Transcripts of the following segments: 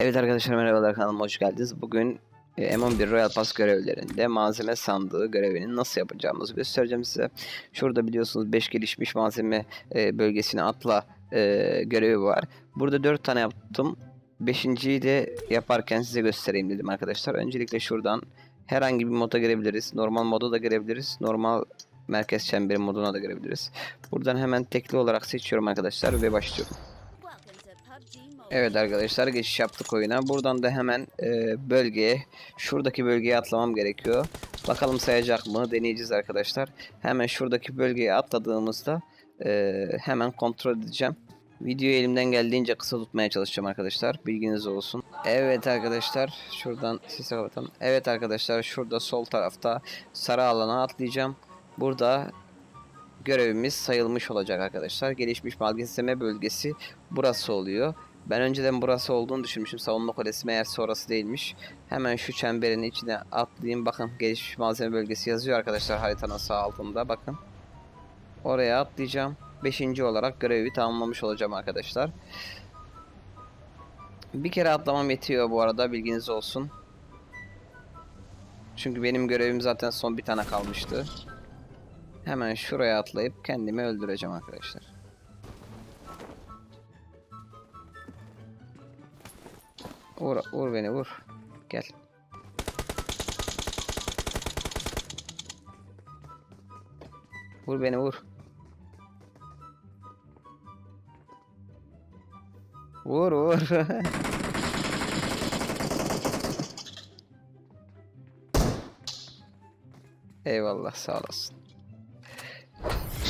Evet arkadaşlar merhabalar kanalıma hoş geldiniz. Bugün e, M11 Royal Pass görevlerinde malzeme sandığı görevini nasıl yapacağımızı göstereceğim size. Şurada biliyorsunuz 5 gelişmiş malzeme e, bölgesine atla e, görevi var. Burada 4 tane yaptım. 5.yi de yaparken size göstereyim dedim arkadaşlar. Öncelikle şuradan herhangi bir moda girebiliriz. Normal moda da girebiliriz. Normal merkez çemberi moduna da girebiliriz. Buradan hemen tekli olarak seçiyorum arkadaşlar ve başlıyorum. Evet arkadaşlar geçiş yaptık oyuna. Buradan da hemen e, bölgeye, şuradaki bölgeye atlamam gerekiyor. Bakalım sayacak mı? Deneyeceğiz arkadaşlar. Hemen şuradaki bölgeye atladığımızda e, hemen kontrol edeceğim. Videoyu elimden geldiğince kısa tutmaya çalışacağım arkadaşlar. Bilginiz olsun. Evet arkadaşlar şuradan sesi kapatalım. Evet arkadaşlar şurada sol tarafta sarı alana atlayacağım. Burada görevimiz sayılmış olacak arkadaşlar. Gelişmiş malzeme bölgesi burası oluyor. Ben önceden burası olduğunu düşünmüşüm. Savunma kulesi meğer sonrası değilmiş. Hemen şu çemberin içine atlayayım. Bakın gelişmiş malzeme bölgesi yazıyor arkadaşlar haritanın sağ altında. Bakın. Oraya atlayacağım. Beşinci olarak görevi tamamlamış olacağım arkadaşlar. Bir kere atlamam yetiyor bu arada bilginiz olsun. Çünkü benim görevim zaten son bir tane kalmıştı. Hemen şuraya atlayıp kendimi öldüreceğim arkadaşlar. Vur, vur beni vur. Gel. Vur beni vur. Vur vur. Eyvallah sağ olasın.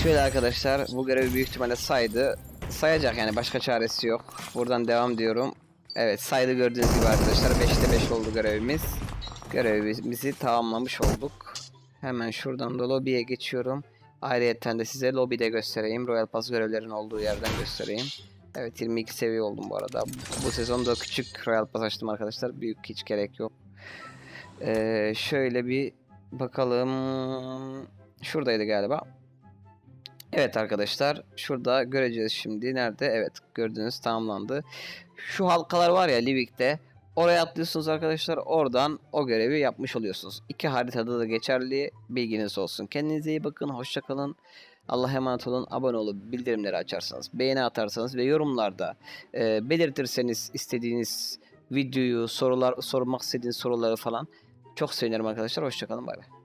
Şöyle arkadaşlar bu görevi büyük ihtimalle saydı. Sayacak yani başka çaresi yok. Buradan devam diyorum. Evet saydı gördüğünüz gibi arkadaşlar 5'te 5 oldu görevimiz. Görevimizi tamamlamış olduk. Hemen şuradan da lobiye geçiyorum. Ayrıca de size lobide göstereyim. Royal Pass görevlerin olduğu yerden göstereyim. Evet 22 seviye oldum bu arada. Bu sezonda küçük Royal Pass açtım arkadaşlar. Büyük hiç gerek yok. Ee, şöyle bir bakalım. Şuradaydı galiba. Evet arkadaşlar şurada göreceğiz şimdi. Nerede? Evet gördüğünüz tamamlandı. Şu halkalar var ya Livik'te. Oraya atlıyorsunuz arkadaşlar. Oradan o görevi yapmış oluyorsunuz. İki haritada da geçerli. Bilginiz olsun. Kendinize iyi bakın. Hoşça kalın. Allah'a emanet olun. Abone olup bildirimleri açarsanız, beğeni atarsanız ve yorumlarda e, belirtirseniz istediğiniz videoyu, sorular sormak istediğiniz soruları falan çok sevinirim arkadaşlar. Hoşça kalın. Bay bay.